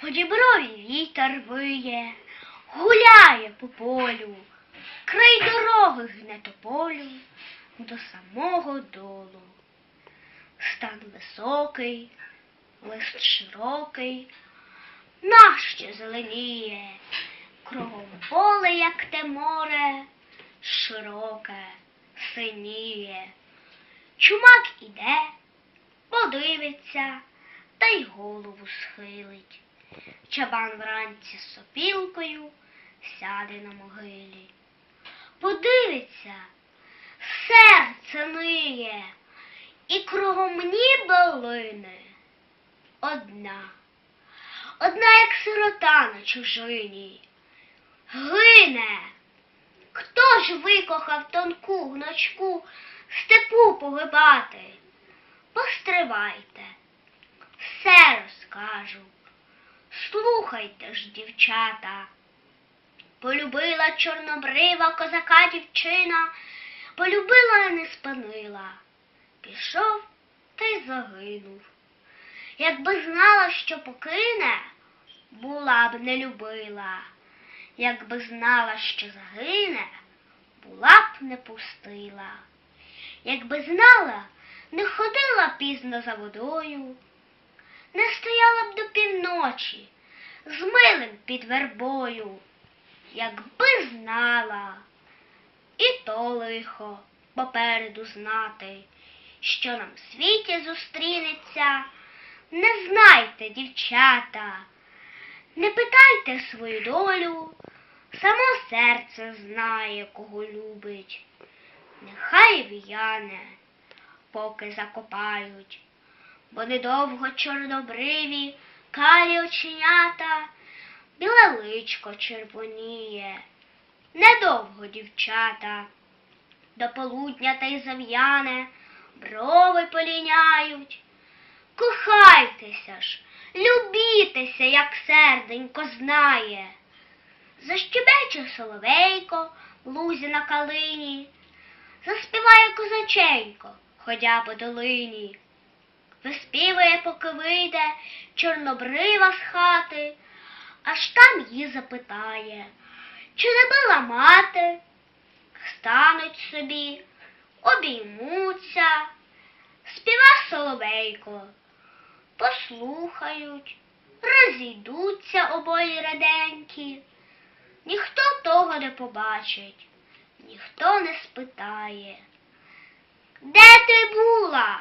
По діброві вітер виє, гуляє по полю, край дороги гне тополю до самого долу. Стан високий, лист широкий, наще зеленіє, кругом поле, як те море, широке, синіє. Чумак іде, подивиться, та й голову схилить. Чабан вранці з сопілкою сяде на могилі. Подивиться, серце ниє, і кругом ніби. Одна, одна, як сирота на чужині, гине. Хто ж викохав тонку гночку степу погибати? Постривайте, все розкажу. Слухайте ж, дівчата. Полюбила чорнобрива козака дівчина, полюбила не спинила. Пішов та й загинув. Якби знала, що покине, була б не любила. Якби знала, що загине, була б не пустила. Якби знала, не ходила пізно за водою, не стояла б до з милим під вербою, якби знала, і то лихо попереду знати, що нам в світі зустрінеться, не знайте, дівчата, не питайте свою долю, само серце знає, кого любить, нехай в'яне, поки закопають бо недовго чорнобриві, карі оченята, біле личко червоніє. Недовго, дівчата, до полудня та й зав'яне, брови поліняють. Кохайтеся ж, любітеся, як серденько знає. Защебече соловейко в лузі на калині, заспіває козаченько, ходя по долині. Виспівує, поки вийде чорнобрива з хати, аж там її запитає, чи не била мати. Стануть собі, обіймуться, співа соловейко, послухають, розійдуться обоє раденькі. Ніхто того не побачить, ніхто не спитає. Де ти була?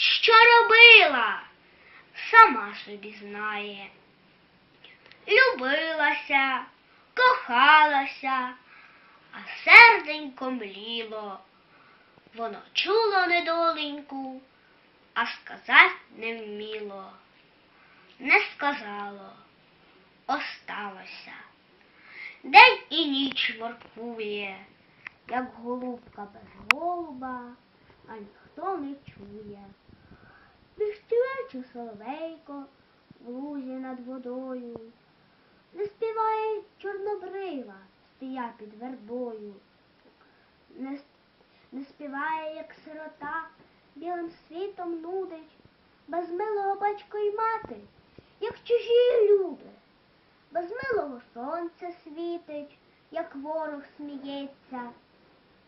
Що робила? Сама собі знає. Любилася, кохалася, а серденько мліло. Воно чуло недоленьку, а сказать не вміло. Не сказало, осталося. День і ніч воркує, як голубка без голуба, а ніхто не чує. Вищевече соловейко в лузі над водою, не співає чорнобрива, стоя під вербою, не, не співає, як сирота, білим світом нудить, без милого батько й мати, як чужі люди, без милого сонця світить, як ворог сміється,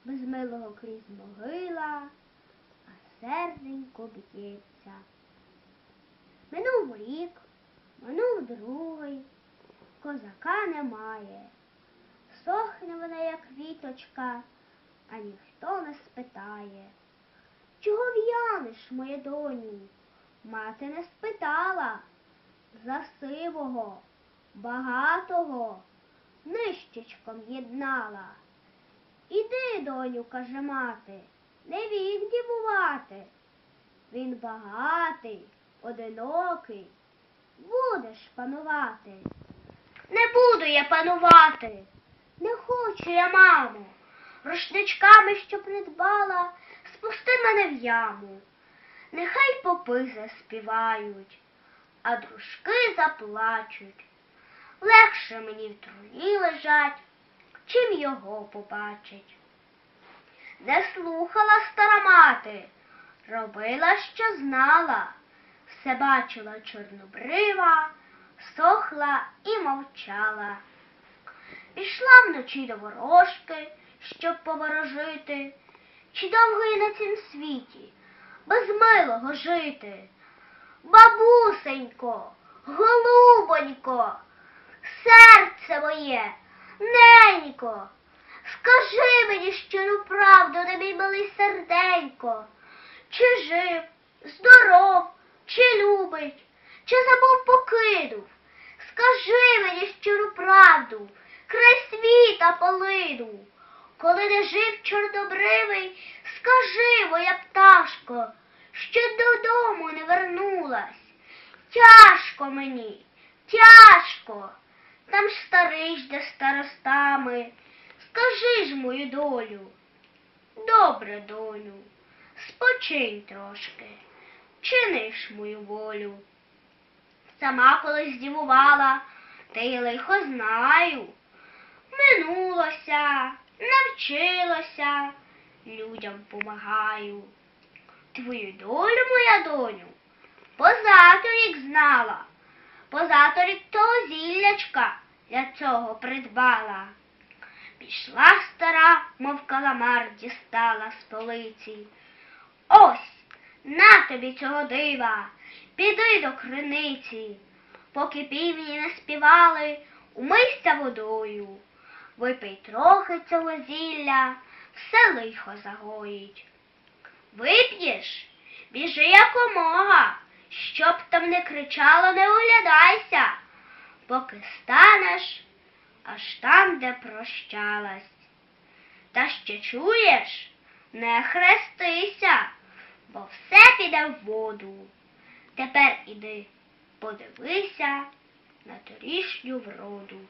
без милого крізь могила серденько б'ється. Минув рік, минув другий, козака немає. Сохне вона, як віточка, а ніхто не спитає. Чого в'янеш, моє доню? Мати не спитала. За сивого, багатого, нищечком єднала. Іди, доню, каже мати, не вік дівувати. Він багатий, одинокий, будеш панувати. Не буду я панувати, не хочу я, мамо. Рушничками, що придбала, спусти мене в яму. Нехай попи заспівають, а дружки заплачуть. Легше мені в труні лежать, чим його побачить. Не слухала стара мати, робила, що знала, все бачила чорнобрива, сох замовкла і мовчала. Пішла вночі до ворожки, щоб поворожити, чи довго і на цім світі? Без милого жити. Бабусенько, голубонько, серце моє, ненько, скажи мені щиру правду, не мій милий серденько, чи жив, здоров, чи любить, чи забув покинув. Скажи мені щиру правду, край світа полинув. Коли не жив чорнобривий, скажи, моя пташко, що додому не вернулась. Тяжко мені, тяжко, там старий жде старостами. Скажи ж мою долю. Добре, доню, спочинь трошки, чини ж мою волю. Сама колись здивувала, та й лихо знаю. Минулося, навчилося, людям помагаю. Твою долю, моя доню, позаторік знала, позаторік того зіллячка для цього придбала. Пішла стара, мов каламар дістала з полиці. Ось, на тобі цього дива, піди до криниці, поки півні не співали, умийся водою. Випий трохи цього зілля, все лихо загоїть. Вип'єш, біжи якомога, щоб там не кричало, не оглядайся, поки станеш аж там, де прощалась. Та ще чуєш, не хрестися, бо все піде в воду. Тепер іди, подивися на торішню вроду.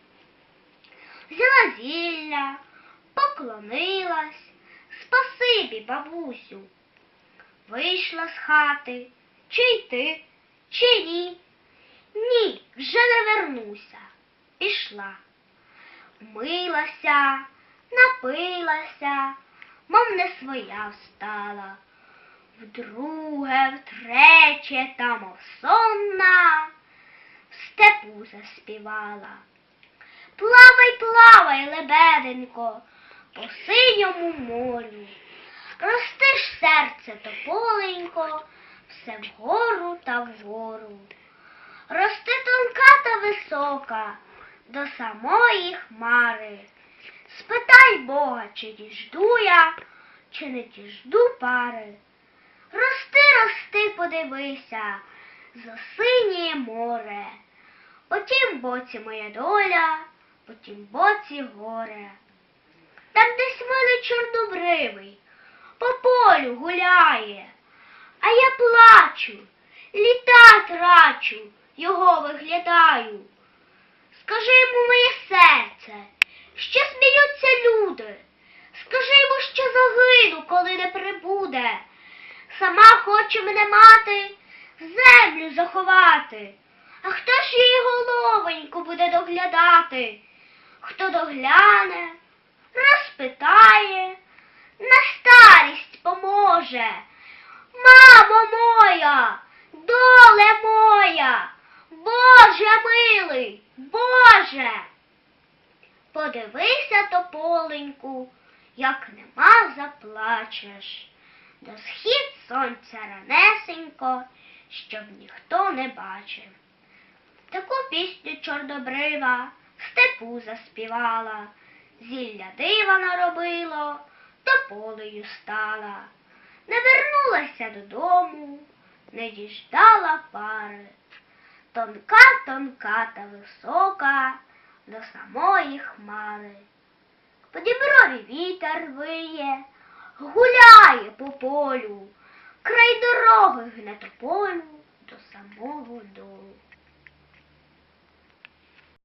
Взяла зілля, поклонилась, спасибі, бабусю. Вийшла з хати, чи йти, чи ні. Ні, вже не вернуся. Пішла. Милася, напилася, мов не своя встала. Вдруге, втрече та мов сонна, в степу заспівала. Плавай, плавай, лебеденько, по синьому морю. Рости ж серце тополенько, все вгору та вгору. Рости тонка та висока до самої хмари. Спитай Бога, чи діжду я, чи не діжду пари. Рости, рости, подивися, за синє море. По тім боці моя доля, по тім боці горе. Там десь милий чорнобривий, по полю гуляє, а я плачу, літа трачу, його виглядаю. Скажи йому моє серце, що сміються люди. Скажи йому, що загину, коли не прибуде. Сама хоче мене мати, в землю заховати. А хто ж її головоньку буде доглядати? Хто догляне, розпитає, на старість поможе. Мамо моя, доле моя, Боже милий, Боже. Подивися тополеньку, як нема заплачеш. До схід сонця ранесенько, щоб ніхто не бачив. Таку пісню чорнобрива в степу заспівала, зілля дива наробило, тополею стала. Не вернулася додому, не діждала пари. Тонка, тонка та висока до самої хмари. По діброві вітер виє, гуляє по полю, край дороги гне тополю до самого долу.